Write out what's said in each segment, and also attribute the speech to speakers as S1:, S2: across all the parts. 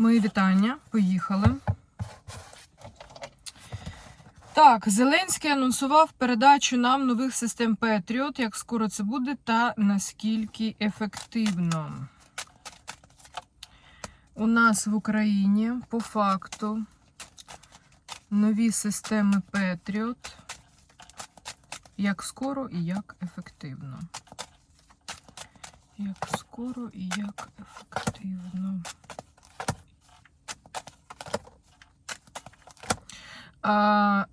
S1: Мої вітання. Поїхали. Так, Зеленський анонсував передачу нам нових систем Patriot. Як скоро це буде та наскільки ефективно. У нас в Україні по факту нові системи Patriot. Як скоро і як ефективно. Як скоро і як ефективно. А,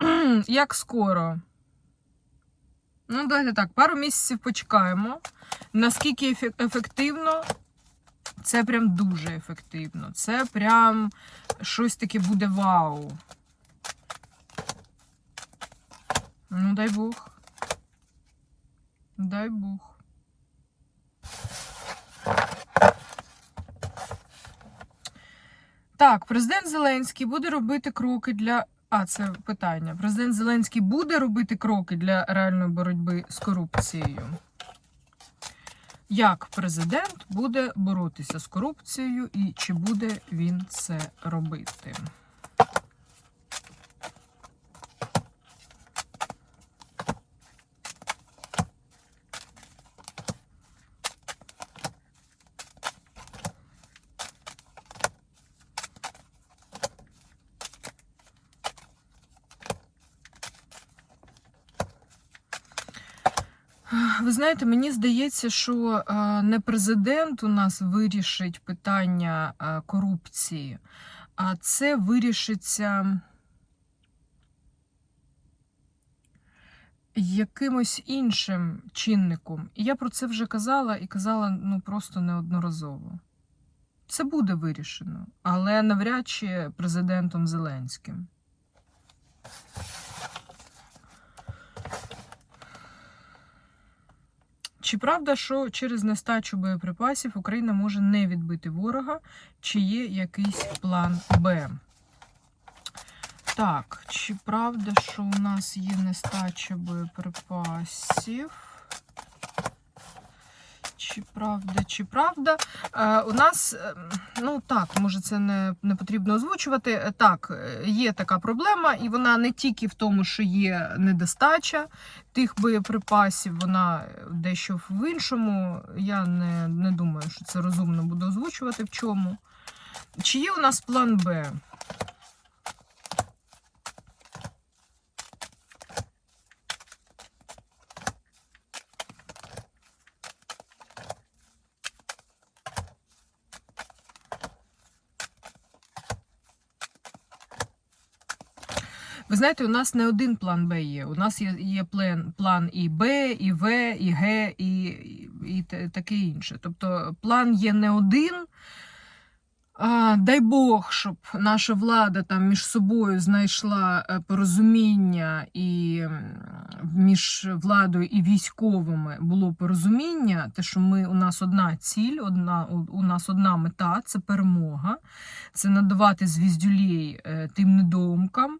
S1: як скоро? Ну, давайте так, пару місяців почекаємо. Наскільки ефективно? Це прям дуже ефективно. Це прям щось таке буде вау. Ну, дай Бог. Дай Бог. Так, президент Зеленський буде робити кроки для. А, це питання. Президент Зеленський буде робити кроки для реальної боротьби з корупцією. Як президент буде боротися з корупцією і чи буде він це робити? Ви знаєте, мені здається, що е, не президент у нас вирішить питання е, корупції, а це вирішиться якимось іншим чинником. І я про це вже казала і казала ну просто неодноразово. Це буде вирішено, але навряд чи президентом Зеленським. Чи правда, що через нестачу боєприпасів Україна може не відбити ворога, чи є якийсь план Б? Так, чи правда, що у нас є нестача боєприпасів? Чи правда, чи правда? Е, у нас, е, ну так, може це не, не потрібно озвучувати. Е, Так, е, є така проблема, і вона не тільки в тому, що є недостача тих боєприпасів, вона дещо в іншому. Я не, не думаю, що це розумно буде озвучувати в чому. Чи є у нас план Б? Ви знаєте, у нас не один план Б є. У нас є, є план, план і Б, і В, і Г, і, і, таке інше. Тобто план є не один. А, дай Бог, щоб наша влада там між собою знайшла е, порозуміння і між владою і військовими було порозуміння, те, що ми у нас одна ціль, одна у, нас одна мета це перемога, це надавати звіздюлей е, тим недоумкам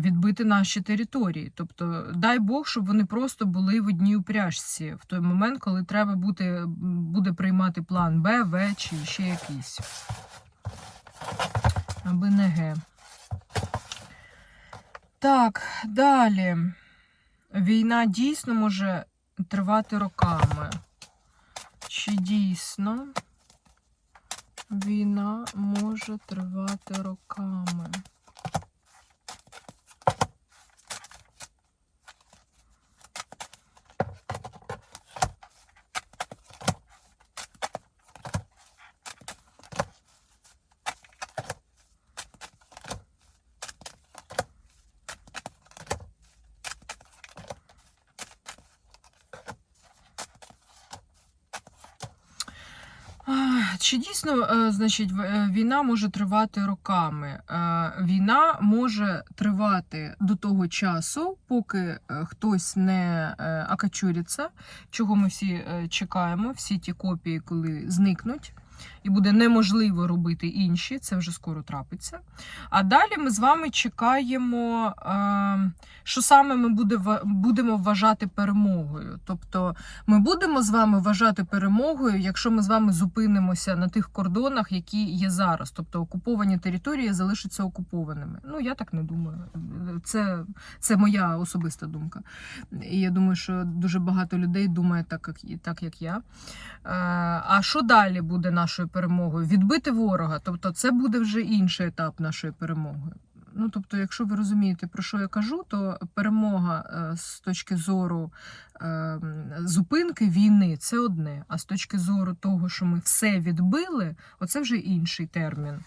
S1: відбити наші території. Тобто, дай Бог, щоб вони просто були в одній упряжці в той момент, коли треба бути, буде приймати план Б, В чи ще якийсь. Аби не Г. Так, далі. Війна дійсно може тривати роками. Чи дійсно війна може тривати роками? Чи дійсно, е, значить, е, війна може тривати роками? Е, Війна може тривати до того часу, поки хтось не акачуриться, чого ми всі чекаємо, всі ті копії, коли зникнуть. І буде неможливо робити інші. Це вже скоро трапиться. А далі ми з вами чекаємо, е, що саме ми будемо вважати перемогою. Тобто ми будемо з вами вважати перемогою, якщо ми з вами зупинимося на тих кордонах, які є зараз. Тобто окуповані території залишаться окупованими. Ну я так не думаю. Це, це моя особиста думка. І я думаю, що дуже багато людей думає так, як, так, як я. Е, А що далі буде нашою перемогою? Відбити ворога. Тобто, це буде вже інший етап нашої перемоги. Ну, тобто, якщо ви розумієте, про що я кажу, то перемога е, з точки зору е, зупинки війни це одне. А з точки зору того, що ми все відбили, оце вже інший термін.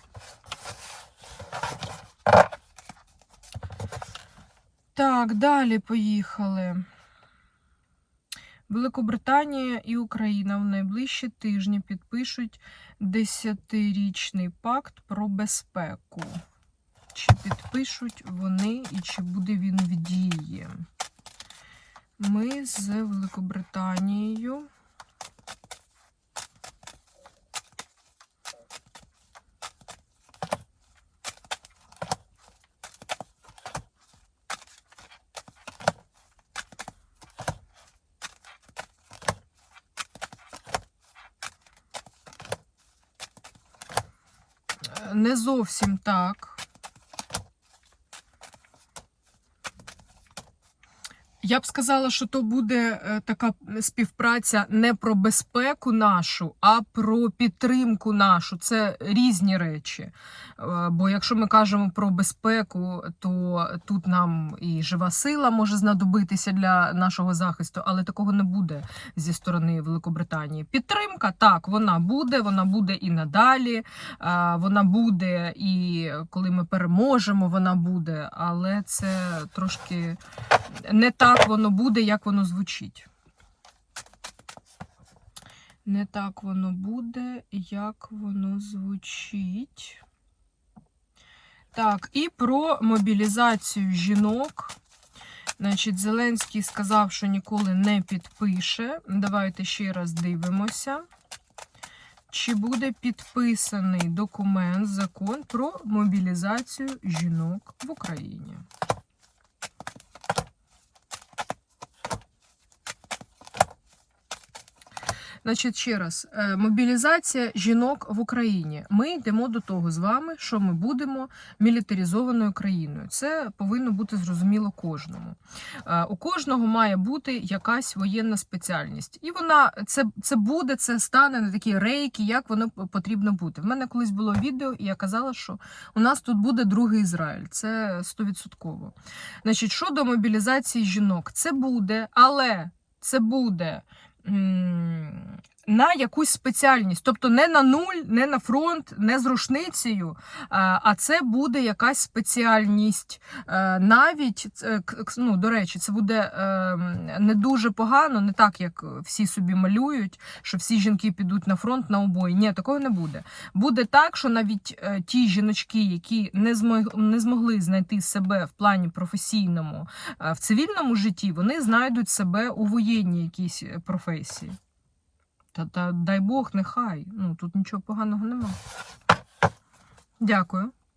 S1: Так, далі поїхали. Великобританія і Україна в найближчі тижні підпишуть десятирічний пакт про безпеку. Чи підпишуть вони і чи буде він в дії? Ми з Великобританією. Не зовсім так. Я б сказала, що то буде е, така співпраця не про безпеку нашу, а про підтримку нашу. Це різні речі. Е, Бо якщо ми кажемо про безпеку, то тут нам і жива сила може знадобитися для нашого захисту, але такого не буде зі сторони Великобританії. Підтримка так, вона буде, вона буде і надалі. Е, Вона буде і коли ми переможемо, вона буде, але це трошки не так воно буде, як воно звучить. Не так воно буде, як воно звучить. Так, і про мобілізацію жінок. Значить, Зеленський сказав, що ніколи не підпише. Давайте ще раз дивимося. Чи буде підписаний документ, закон про мобілізацію жінок в Україні? Значить, ще раз, е, мобілізація жінок в Україні. Ми йдемо до того з вами, що ми будемо мілітаризованою країною. Це повинно бути зрозуміло кожному. Е, У кожного має бути якась воєнна спеціальність, і вона це, це буде, це стане на такі рейки, як воно потрібно бути. В мене колись було відео, і я казала, що у нас тут буде другий Ізраїль. Це стовідсотково. Значить, щодо мобілізації жінок, це буде, але це буде 嗯 на якусь спеціальність, тобто не на нуль, не на фронт, не з рушницею, а а це буде якась спеціальність. Е, Навіть е, ну, до речі, це буде е, не дуже погано, не так як всі собі малюють, що всі жінки підуть на фронт на обої. Ні, такого не буде. Буде так, що навіть е, ті жіночки, які не не змогли знайти себе в плані професійному е, в цивільному житті, вони знайдуть себе у воєнній якійсь е, професії. Та, та дай Бог, нехай. Ну тут нічого поганого нема. Дякую.